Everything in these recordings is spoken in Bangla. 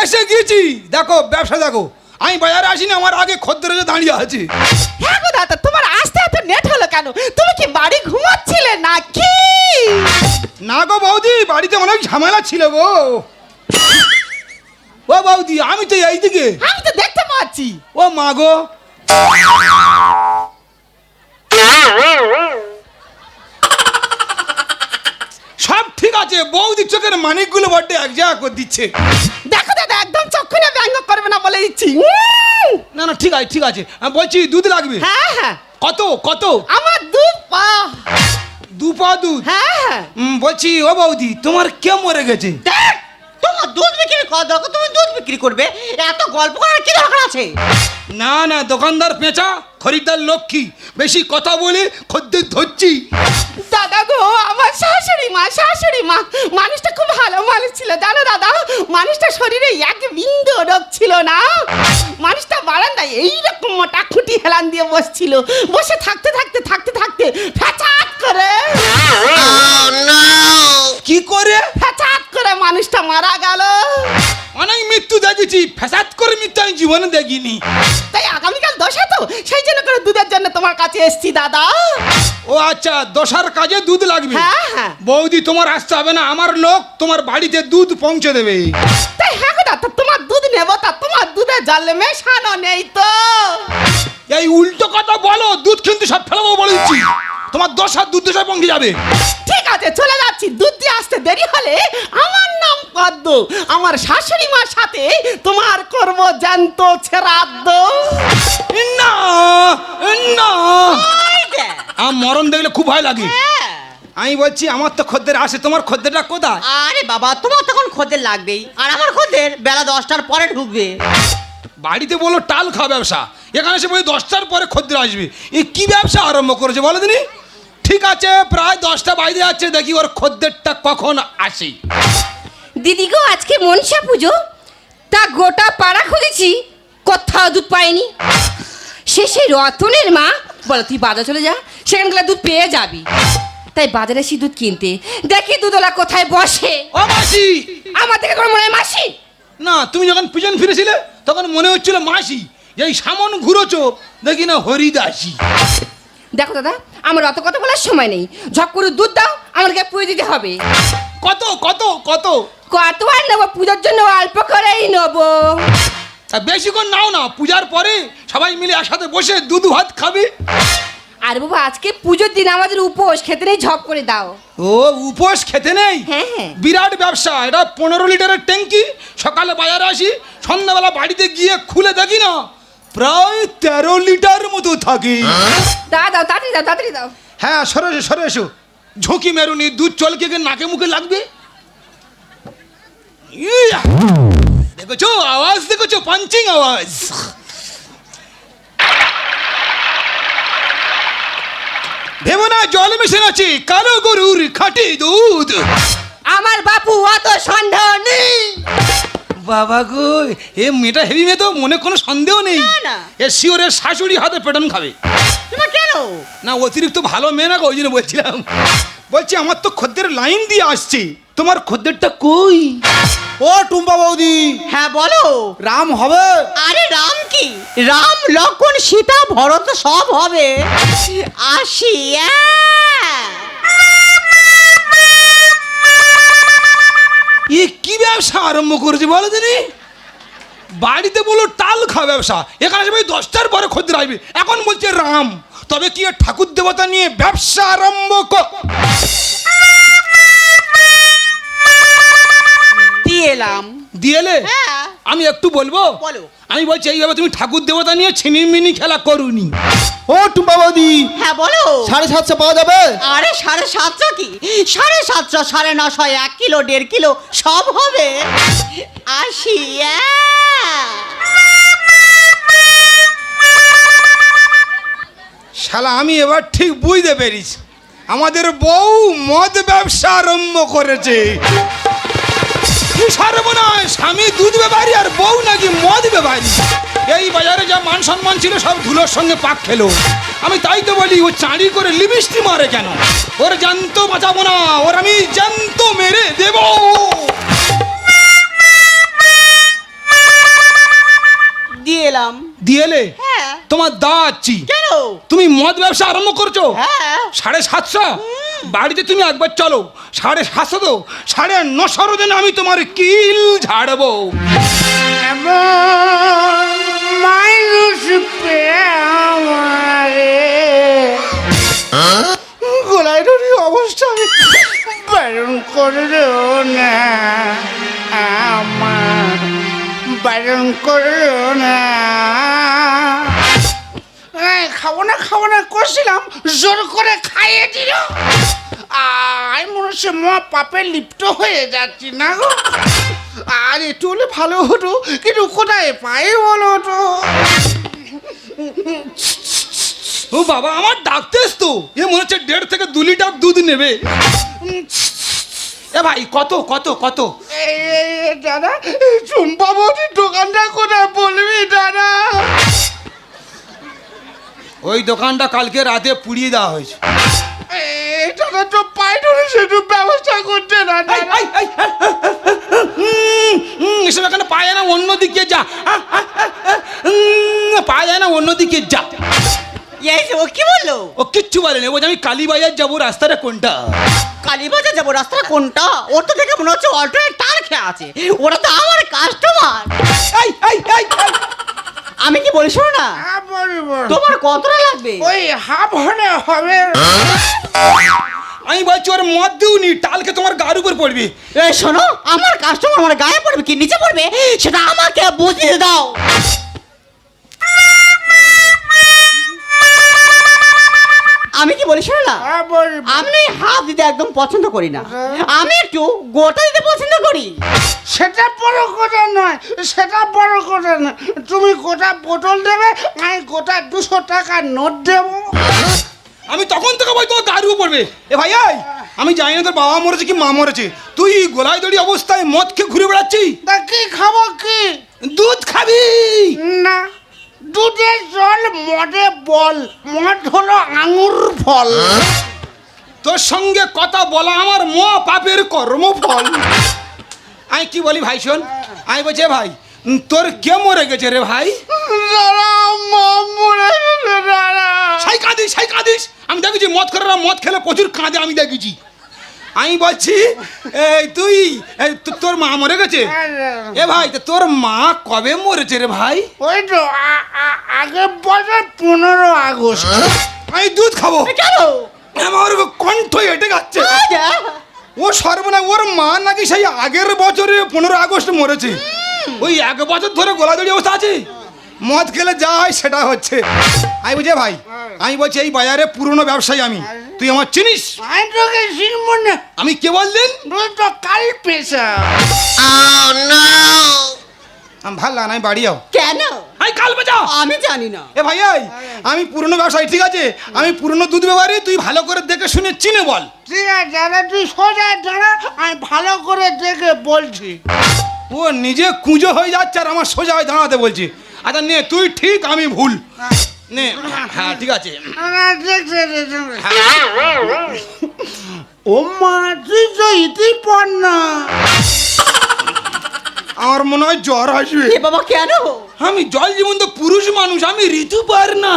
এসে গেছি। দেখো ব্যবসা দেখো। আমি বাজারে আসিনি আমার আগে খদ্দের এসে দাঁড়িয়ে আছে। হ্যাঁ গো দাদা তোমার আসতে এত নেট হলো কেন? তুমি কি বাড়ি ঘুমাচ্ছিলে নাকি? না গো বৌদি বাড়িতে অনেক ঝামেলা ছিল গো। ও বৌদি আমি তো এইদিকে। আমি তো দেখতে পাচ্ছি। ও মা গো। সব ঠিক আছে বৌদি চোখের মানিকগুলো বড্ডে এক জায়গা করে দিচ্ছে। দেখো দাদা একদম চক্ষুনে ব্যঙ্গ করবে না বলে দিচ্ছি। না না ঠিক আছে ঠিক আছে। আমি বলছি দুধ লাগবে? হ্যাঁ হ্যাঁ। কত কত? আমার দুধ পা। দু পা দুধ? হ্যাঁ হ্যাঁ। বলছি ও বৌদি তোমার কে মরে গেছে? তোমার দুধ বিক্রি কর দরকার তুমি দুধ বিক্রি করবে। এত গল্প করার কি দরকার আছে? না না দোকানদার পেঁচা খরিদ্দার লক্ষ্মী। বেশি কথা বলে খদ্দের ধরছি। দাদা গো আমার মা মানুষটা খুব ভালো মানুষ ছিল জানো দাদা? মানুষটা শরীরে এক বিন্দু রোগ ছিল না। মানুষটা বারান্দায় এইরকম মোটা খুঁটি হেলান দিয়ে বসছিল। বসে থাকতে থাকতে থাকতে থাকতে ফ্যাচাত করে। কি করে? ফ্যাচাত করে মানুষটা মারা গেল। দেখেছি ফ্যাসাদ করে মৃত্যু আমি জীবনে দেখিনি। তাই আগামীকাল দশা তো সেই জন্য করে দুধের জন্য তোমার কাছে এসছি দাদা। ও আচ্ছা দশার কাজে দুধ লাগবে। হ্যাঁ, হ্যাঁ। বৌদি তোমার আসতে হবে না আমার লোক তোমার বাড়িতে দুধ পৌঁছে দেবে। তাই হ্যাঁ গো দাদা তোমার দুধ নেব তা তোমার দুধে জল মেশানো নেই তো। এই উল্টো কথা বলো দুধ কিন্তু সব ফেলাবো বলে দিচ্ছি। তোমার দশার দুধ দশায় পৌঁছে যাবে। ঠিক আছে চলে যাচ্ছি। দুধ দিয়ে আসতে দেরি হলে আমার নাম পদ্ম। আমার শাশুড়ি মার সাথে তোমার করব জ্যান্ত ছেড়াদ্দ না না আমার মরণ দেখলে খুব ভয় লাগে। হ্যাঁ। আমি বলছি আমার তো খদ্দের আসে তোমার খদ্দেরটা কোথায়? আরে বাবা তোমার তখন খদ্দের লাগবেই। আর আমার খদ্দের বেলা দশটার পরে ঢুকবে। বাড়িতে বলো টাল খাওয়া ব্যবসা। এখানে এসে বলি দশটার পরে খদ্দের আসবে। এ কি ব্যবসা আরম্ভ করেছে বলো দিনি? ঠিক আছে প্রায় দশটা বাইরে যাচ্ছে দেখি ওর খদ্দেরটা কখন আসে। দিদি গো আজকে মনসা পুজো। তা গোটা পাড়া খুঁজেছি কোথাও দুধ পাইনি শেষে রতনের মা বলো তুই বাজার চলে যা সেখানে গেলে দুধ পেয়ে যাবি। তাই বাজারে এসে দুধ কিনতে। দেখি দুধওয়ালা কোথায় বসে। ও মাসি! আমার থেকে কোনো মনে হয় মাসি? না তুমি যখন পিছন ফিরেছিলে তখন মনে হচ্ছিল মাসি। যে এই সামন ঘুরোছো দেখি না হরিদাসী। দেখো দাদা আমার অত কথা বলার সময় নেই। ঝক করে দুধ দাও আমাকে পুজো দিতে হবে। কত কত কত? কত আর নেব? পুজোর জন্য অল্প করেই নেব। তা বেশিক্ষণ নাও না পূজার পরে সবাই মিলে একসাথে বসে দুধ ভাত খাবে। আর বাবা আজকে পুজোর দিন আমাদের উপোস খেতে নেই ঝপ করে দাও। ও উপোস খেতে নেই? হ্যাঁ, হ্যাঁ। বিরাট ব্যবসা এটা পনেরো লিটারের ট্যাঙ্কি। সকালে বাজারে আসি সন্ধ্যাবেলা বাড়িতে গিয়ে খুলে দেখি না। প্রায় তেরো লিটার মতো থাকে। দাও দাও তাড়াতাড়ি দাও তাড়াতাড়ি দাও। হ্যাঁ সরে এসো সরে এসো। ঝুঁকি মেরুনি দুধ চলকে গিয়ে নাকে মুখে লাগবে। ইয়া! দেখেছ? আওয়াজ দেখেছ? পাঞ্চিং আওয়াজ। ভেবো না জল মিশে আছে কালো গরুর খাঁটি দুধ। আমার বাপু অত সন্দেহ নেই। বাবা গো এ মেয়েটা হেভি মেয়ে তো মনে কোনো সন্দেহ নেই। না। এ শিওরের শাশুড়ি হাতে পেটন খাবে। কেন? না অতিরিক্ত ভালো মেয়ে না গো, ওই জন্য বলছিলাম। বলছি আমার তো খদ্দের লাইন দিয়ে আসছে। তোমার খদ্দেরটা কই? ও টুম্পা বৌদি। হ্যাঁ বলো। রাম হবে। আরে রাম কি? রাম লক্ষণ সীতা ভরত সব হবে। আসি ব্যবসা আরম্ভ করেছে বলো দিনি বাড়িতে বলো টাল খাওয়া ব্যবসা এখানে সবাই দশটার পরে খদ্দের আসবে। এখন বলছে রাম তবে কি ঠাকুর দেবতা নিয়ে ব্যবসা আরম্ভ কর? দিয়ে এলাম। দিয়েলে হ্যাঁ। আমি একটু বলব? বলো। আমি বলছি এইভাবে তুমি ঠাকুর দেবতা নিয়ে ছিনিমিনি খেলা করুনি। ও টুম্পা বৌদি হ্যাঁ। সাড়ে সাতশো পাওয়া যাবে? আরে সাড়ে সাতশো কি? সাড়ে সাতশো সাড়ে নশো এক কিলো দেড় কিলো সব হবে। আসি আহ। শালা আমি এবার ঠিক বুঝতে পেরেছি। আমাদের বউ মদ ব্যবসা আরম্ভ করেছে। কি সর্বনাশ স্বামী দুধ ব্যাপারী আর বউ নাকি মদ ব্যাপারী এই বাজারে যা মান সম্মান ছিল সব ধুলোর সঙ্গে পাক খেলো। আমি তাই তো বলি ও চাঁড়ি করে লিপিস্টি মারে কেন? ওর জ্যান্ত বাঁচাবো না ওর আমি জ্যান্ত মেরে দেব। দিয়ে এলাম। দিয়েলে হ্যাঁ। তোমার দাচ্ছি কেন? তুমি মদ ব্যবসা আরম্ভ করছ? হ্যাঁ। সাড়ে সাতশো? বাড়িতে তুমি একবার চলো সাড়ে সাতশো তো সাড়ে নশো দিন আমি তোমার কিল ঝাড়বো। মানুষ গোলায় ধরি অবস্থা আমি বারণ করল না আমার। বারণ করল না। খাব না খাব না, করছিলাম। জোর করে খাইয়ে দিল। আর মনে হচ্ছে মা পাপে লিপ্ত হয়ে যাচ্ছি না গো। আর একটু হলে ভালো হতো, কিন্তু কোথায় পাই বলো তো? ও বাবা আমার ডাকতেস তো। এ মনে হচ্ছে দেড় থেকে দু লিটার দুধ নেবে। এ ভাই কত কত কত? দাদা এই দোকানটা কোথায় বলবি দাদা? ওই দোকানটা কালকে রাতে পুড়িয়ে দেওয়া হয়েছে। দাদা তো সেটু ব্যবস্থা করতে না এসব এখানে পাওয়া যায় না অন্যদিকে যা। পাওয়া যায় না অন্যদিকে যা। এই যে ও কি বলল? ও কিচ্ছু বলেনি ও যে আমি কালীবাজার যাব রাস্তাটা কোনটা? কালীবাজার যাব রাস্তা কোনটা? ওর তো দেখে মনে হচ্ছে অল্টারনেট তার খেয়ে আছে। ওরা তো আমার কাস্টমার। আমি কি বলি শোনো না? হ্যাঁ তোমার কতটা লাগবে? ওই হাফ হলে হবে। আমি বলছি ওর মদ দিউনি টালকে তোমার গার উপর পড়বি। এই শোনো আমার কাস্টমার আমার গায়ে পড়বে কি নিচে পড়বে? সেটা আমাকে বুঝিয়ে দাও। আমি কি বলি শোনো না? হ্যাঁ বলব আমি হাফ দিতে একদম পছন্দ করি না। আমি একটু গোটা দিতে পছন্দ করি। সেটা বড় কথা নয় সেটা বড় কথা নয়। তুমি গোটা বোতল দেবে আমি গোটা দুশো টাকা নোট দেবো। আমি তখন থেকে বই তোর উপর পড়বে। এ ভাই এই আমি জানি না তোর বাবা মরেছে কি মা মরেছে। তুই গোলায় দড়ি অবস্থায় মদ খেয়ে ঘুরে বেড়াচ্ছি তা কি খাব কি? দুধ খাবি। না দুধে জল মদে বল মদ হলো আঙুর ফল। তোর সঙ্গে কথা বলা আমার ম পাপের কর্মফল। আমি কি বলি ভাই শোন আমি বলছি ভাই তোর কে মরে গেছে রে ভাই? মরে গেছে সাই কাঁদিস সাই কাঁদিস আমি দেখেছি মদ খেলে মদ খেলে প্রচুর কাঁদে আমি দেখেছি। আমি বলছি এই তুই এই তো- তোর মা মরে গেছে? এ ভাই তা তোর মা কবে মরেছে রে ভাই? ওই তো আ- আ- আগের বছর পনেরো আগস্ট। আমি দুধ খাব। কেন আমার কণ্ঠ এটে যাচ্ছে। আচ্ছা। ও সর্বনা ওর মা নাকি সেই আগের বছরে পনেরো আগস্ট মরেছে। ওই এক বছর ধরে গোলাদড়ি অবস্থা আছে। মদ খেলে যা হয় সেটা হচ্ছে। আমি বুঝে ভাই আমি বলছি এই বাজারে পুরনো ব্যবসায়ী আমি। তুই আমার চিনিস? আমি আমি কে বললেন? তুই তো কাল পেশা। আমি ভালো না আমি বাড়ি যাও। কেন? আই কাল বাজাও। আমি জানি না। এ ভাই এই, আমি পুরনো ব্যবসায়ী ঠিক আছে? আমি পুরনো দুধ ব্যবহারী তুই ভালো করে দেখে শুনে চিনে বল। ঠিক আছে দাদা তুই সোজা দাঁড়া আমি ভালো করে দেখে বলছি। ও নিজে কুঁজো হয়ে যাচ্ছে আর আমার সোজা হয়ে দাঁড়াতে বলছি। আচ্ছা নে তুই ঠিক আমি ভুল। নে হ্যাঁ ঠিক আছে। ও মা তুই তো ইতি পড় না আমার মনে হয় জ্বর আসবে। এ বাবা কেন? আমি জল জীবন তো পুরুষ মানুষ আমি ঋতু পার না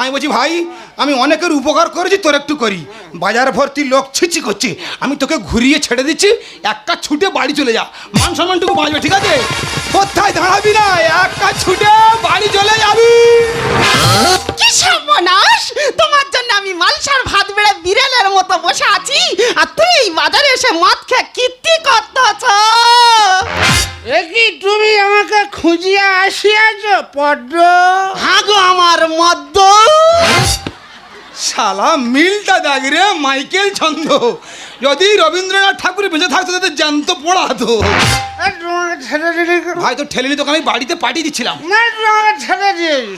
আমি বলছি ভাই আমি অনেকের উপকার করেছি তোর একটু করি। বাজার ভর্তি লোক ছিচি করছে। আমি তোকে ঘুরিয়ে ছেড়ে দিচ্ছি এক কাজ ছুটে বাড়ি চলে যা। মান সম্মানটুকু বাঁচবে ঠিক আছে? কোথায় দাঁড়াবি না এক ছুটে বাড়ি চলে যাবি। কি সর্বনাশ? তোমার জন্য আমি মালসার ভাত বেড়ে বিড়ালের মতো বসে আছি আর তুই এই বাজারে এসে মদ খেয়ে কীর্তি করতেছ? কি তুমি আমাকে খুঁজিয়া আসিয়াছ পদ্ম? হাগো আমার মদ্য শালা মিলটা দেখ রে মাইকেল ছন্দ। যদি রবীন্দ্রনাথ ঠাকুর বেঁচে থাকতো, তাদের জ্যান্ত পড়াতো দিলি ভাই তো ঠেলিনি তোকে আমি বাড়িতে পাঠিয়ে দিচ্ছিলাম।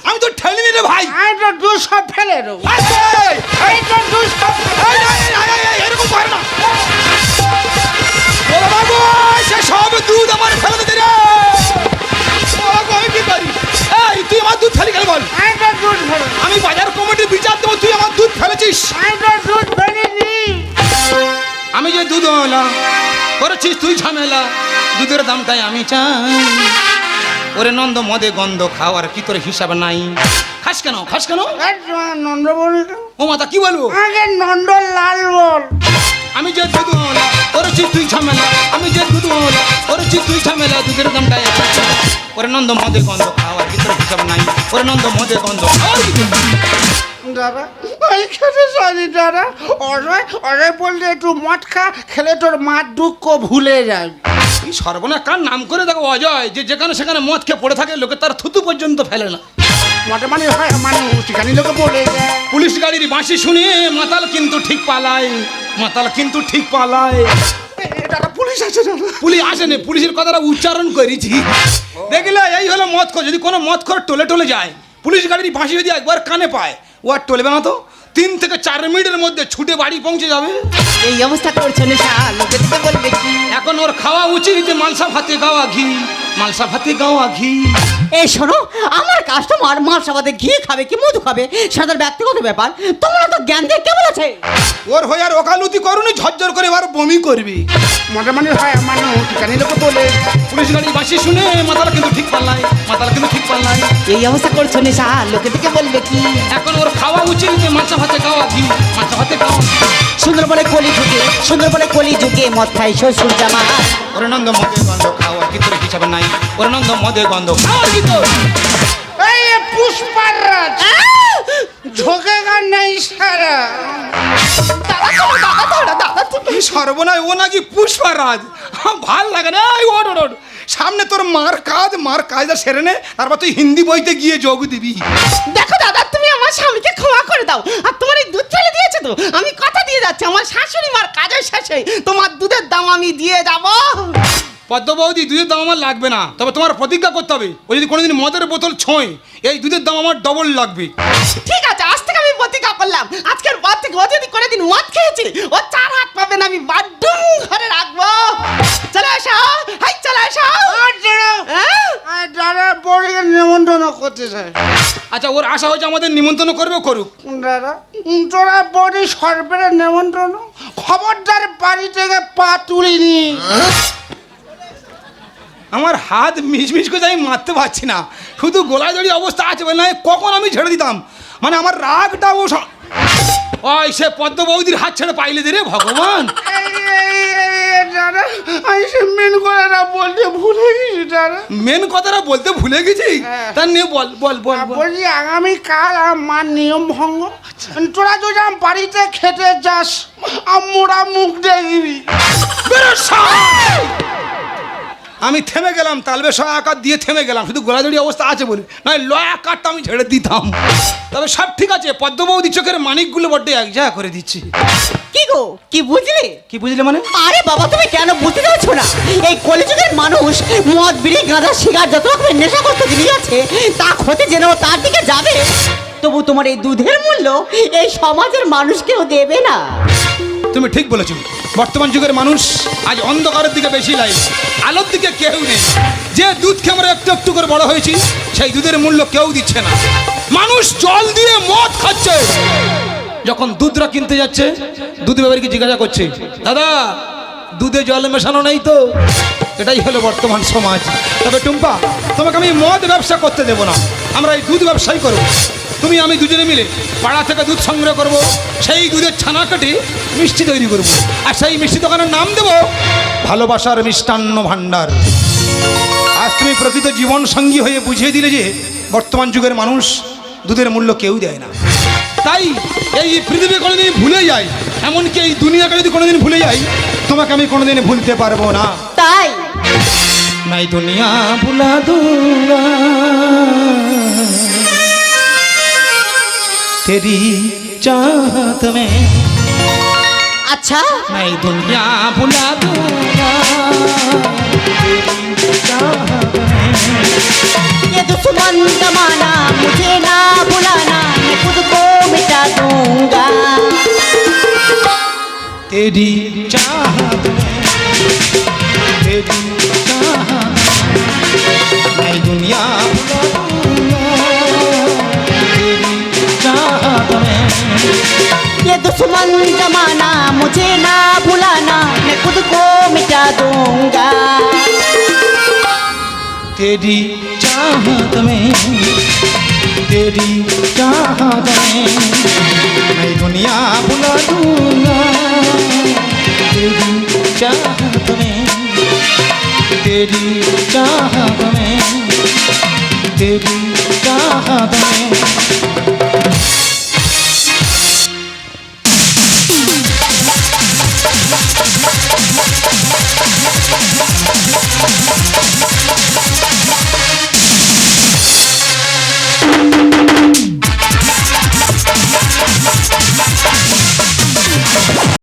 আমি তো ঠেলিনি রে ভাই। আমি তো সব ফেলে এরকম করে না। সব দুধ আমার ফেলে আমি কি তুই আমার দুধ ফেলি বল? আমি বাজার কমিটি বিচার দেবো, তুই আমার দুধ ফেলেছিস। আমি তো দুধ ফেলিনি আমি যে দুধ ওলা করেছিস তুই ঝামেলা? দুধের দামটাই আমি চাই। ওরে নন্দ মদে গন্ধ খাওয়ার কি তোর হিসাব নাই? খাস কেন? খাস কেন? নন্দ বলি ও মাতা কি বলব? আগে নন্দ লাল বল। আমি যে দুধ মামলা ওর তুই ঝামেলা? আমি যে দুধ মামলা ওর তুই ঝামেলা? দুধের দামটা এক টাকা। ওরে নন্দ মদে গন্ধ খাওয়ার ভিতরে হিসাব নাই? ওরে নন্দ মদে গন্ধ দাদা? ওইখানে সরি দাদা? অজয় অজয় বললে একটু মদ খা খেলে তোর মার দুঃখ ভুলে যাবে। এই সর্বনা কার নাম করে দেখো অজয়? যে যেখানে সেখানে মদ খেয়ে পড়ে থাকে লোকে তার থুতু পর্যন্ত ফেলে না। মদে মানে হয় মানুষ সেখানে লোকে বলে যায়। পুলিশ গাড়ির বাঁশি শুনে মাতাল কিন্তু ঠিক পালায় মাতাল কিন্তু ঠিক পালায় দাদা পুলিশ আছে দাদা। পুলিশ আসেনি পুলিশের কথাটা উচ্চারণ করেছি। দেখলে এই হলো মদ খোর। যদি কোনো মদ খোর টলে টলে যায় পুলিশ গাড়ির বাঁশি যদি একবার কানে পায় ও আর টলবে না তো তিন থেকে চার মিনিটের মধ্যে ছুটে বাড়ি পৌঁছে যাবে। এই অবস্থা করছ এখন ওর খাওয়া উচিত যে মালসা ভাতে খাওয়া ঘি। মালসা ভাতে গাওয়া ঘি। এই শোনো আমার কাস্টমার মার সাবাদে ঘি খাবে কি মধু খাবে? সেটা তার ব্যক্তিগত ব্যাপার। তোমরা তো জ্ঞান দিয়ে কে বলেছে ওর হয়ে আর ওকালতি করুনি ঝরঝর করে এবার বমি করবি। মদে মানে হয় মানুষ সেখানে লোকে বলে। পুলিশ গাড়ির বাঁশি শুনে মাতালা কিন্তু ঠিক পাল্লাই মাতালা কিন্তু ঠিক পাল্লাই এই অবস্থা করছ নেশা লোকে তোকে বলবে কি? এখন ওর খাওয়া উচিত যে মালসা ভাতে গাওয়া ঘি মালসা ভাতে গাওয়া সুন্দরবনে কলি যুগে সুন্দরবনে কলি যুগে মদ খাই শ্বশুর জামা ওরে নন্দ মদে গন্ধ খাওয়ার ভিতরে হিসাবে নাই? ওরে নন্দ মদে গন্ধ খাওয়ার ভিতর এই পুষ্পার রাজ ঝোঁকেগা নেই সারা। সর্বনয় ও নাকি পুষ্পারাজ আমার ভালো লাগে না। ওট ওট, ওট সামনে তোর মার কাজ মার কাজটা সেরে নে। তারপর তুই হিন্দি বইতে গিয়ে যোগ দিবি। দেখো দাদা আমার স্বামীকে ক্ষমা করে দাও। আর তোমার এই দুধ ফেলে দিয়েছে তো? আমি কথা দিয়ে যাচ্ছি আমার শাশুড়ি মার কাজের শেষে তোমার দুধের দাম আমি দিয়ে যাব। পদ্ম বৌদি দুধের দাম আমার লাগবে না। তবে তোমার প্রতিজ্ঞা করতে হবে ও যদি কোনোদিন মদের বোতল ছোঁয় এই দুধের দাম আমার ডবল লাগবে। ঠিক আছে আজ থেকে আমি প্রতিজ্ঞা করলাম। আজকের পর থেকে ও যদি করে দিন মদ খেয়েছি ও চার হাত পাবে না আমি বাড্ডুম ঘরে রাখব। চলে আসো হাই চলে আসো হ্যাঁ? দাদা বড়িকে নিমন্ত্রণ করতে চাই আচ্ছা ওর আশা হচ্ছে আমাদের নিমন্ত্রণ করবে করুক। দাদা তোরা বড়ি সরবের নিমন্ত্রণ। খবরদার বাড়ি থেকে পা তুলিনি আমার হাত মিশমিশ করে আমি মারতে পারছি না। শুধু গোলায় দড়ি অবস্থা আছে বলে না কখন আমি ছেড়ে দিতাম? মানে আমার রাগটা ও স- ওই সে পদ্ম বৌদির হাত ছেড়ে পাইলে দে রে ভগবান। আমি মেন করে বলতে ভুলে গেছি দাদা মেন কথাটা বলতে ভুলে গেছি? তার নিয়ে বল বল বল বল। বলছি আগামী কাল আমার নিয়ম ভঙ্গ। তোরা যদি আমার বাড়িতে খেতে যাস আম্মুরা মুখ দেখবি! আমি থেমে গেলাম তালবে সয় আকার দিয়ে থেমে গেলাম। শুধু গোলাদড়ি অবস্থা আছে বলে। নয় লয় আকারটা আমি ছেড়ে দিতাম। তবে সব ঠিক আছে পদ্মবৌদি চোখের মানিকগুলো বড্ড এক জায়গা করে দিচ্ছি। কি গো? কি বুঝলে? কি বুঝলে মানে? আরে বাবা তুমি কেন বুঝতে পারছ না? এই কলিযুগের মানুষ মদ বিড়ি গাঁজা শিকার যত রকমের নেশাগ্রস্ত জিনিস আছে তা ক্ষতি যেন তার দিকে যাবে। তবু তোমার এই দুধের মূল্য এই সমাজের মানুষ কেউ দেবে না। তুমি ঠিক বলেছ। বর্তমান যুগের মানুষ আজ অন্ধকারের দিকে বেশি লাই আলোর দিকে কেউ নেই। যে দুধ খেয়ে আমরা একটু একটু করে বড় হয়েছি সেই দুধের মূল্য কেউ দিচ্ছে না। মানুষ জল দিয়ে মদ খাচ্ছে। যখন দুধরা কিনতে যাচ্ছে, দুধ ব্যাপারীকে জিজ্ঞাসা করছে, দাদা, দুধে জল মেশানো নেই তো? এটাই হলো বর্তমান সমাজ। তবে টুম্পা, তোমাকে আমি মদ ব্যবসা করতে দেবো না। আমরা এই দুধ ব্যবসাই করব। তুমি, আমি দুজনে মিলে পাড়া থেকে দুধ সংগ্রহ করব। সেই দুধের ছানা কেটে মিষ্টি তৈরি করব। আর সেই মিষ্টি দোকানের নাম দেব, ভালোবাসার মিষ্টান্ন ভাণ্ডার। আজ তুমি প্রকৃত জীবন সঙ্গী হয়ে বুঝিয়ে দিলে যে বর্তমান যুগের মানুষ দুধের মূল্য কেউ দেয় না। তাই এই পৃথিবী কোনোদিন ভুলে যাই। এমনকি এই দুনিয়াকে যদি কোনোদিন ভুলে যাই তোমাকে আমি কোনোদিন ভুলতে পারব না। তাই? নাই দুনিয়া ভুলা দুলা তেরি চাহত মে। আচ্ছা। নাই দুনিয়া ভুলা দুলা তেরি চাহত মে। दुश्मन जमाना मुझे ना बुलाना मैं खुद को मिटा दूँगा। तेरी चाहत तेरी चाहत मैं दुनिया भुला दूँगा तेरी चाहत में ये दुश्मन जमाना मुझे ना बुलाना मैं खुद को मिटा दूँगा। तेरी चाहत में तेरी चाहत में मैं दुनिया भुला दूंगा तेरी चाहत में तेरी चाहत में तेरी चाहत में